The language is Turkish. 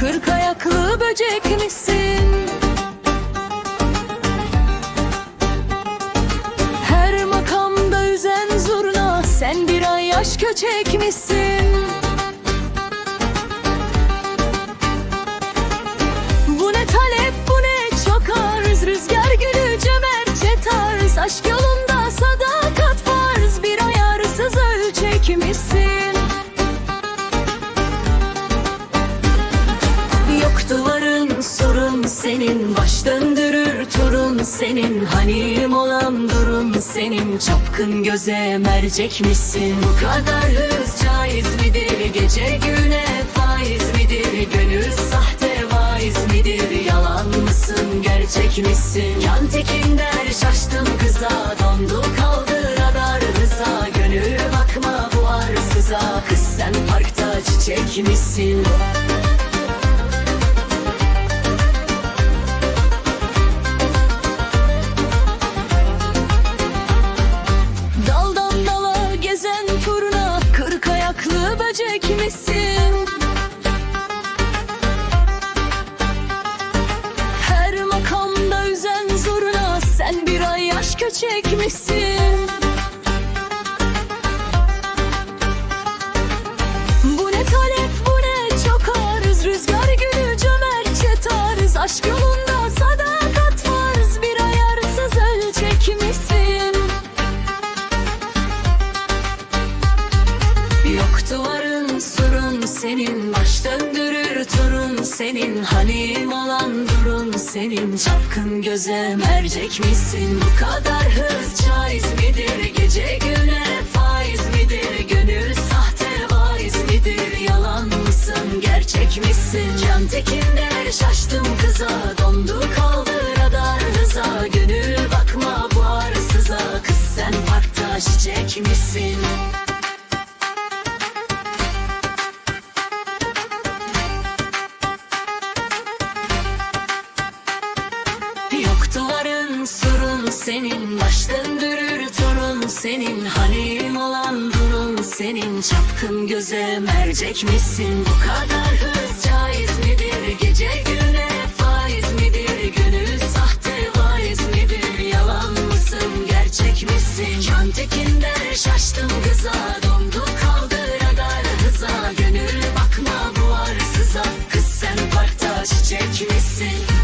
Kırk ayaklı böcek misin? Her makamda üzen zurna Sen bir ay yaş köçek misin? Bu ne talep bu ne çok arz Rüzgar gülü cömertçe tarz Aşk yolunda sadakat farz Bir ayarsız ölçek misin? Senin. Baş döndürür turun senin. Hanim olan durun senin. Çapkın göze mercek misin? Bu kadar hız caiz midir? Gece güne faiz midir? Gönül sahte vaiz midir? Yalan mısın gerçek misin? Yan tekin der şaştım kıza. Dondu kaldı radar hıza. Gönül bakma bu arsıza. Kız sen parkta çiçek misin Her makamda üzen zurna Sen bir ay yaş köçek misin? Bu ne talep bu ne çok arız Rüzgar gülü cömertçe Aşk yolunda senin. Halim olan durun senin. Çapkın göze mercek misin? Bu kadar hız caiz midir? Gece güne faiz midir? Gönül sahte vaiz midir? Yalan mısın? Gerçek misin? Can tekin der şaştım kıza. Dondu kaldı radar hıza. Gönül bakma bu arsıza Kız sen parkta çiçek misin senin. Baştan dürür torun senin. Halim olan durum senin. Çapkın göze mercek misin? Bu kadar hız caiz midir? Gece güne faiz midir? Gönül sahte vaiz midir? Yalan mısın? Gerçek misin? Can şaştım kıza. Dondu kaldı radar hıza. Gönül bakma bu arsıza Kız sen parkta çiçek misin?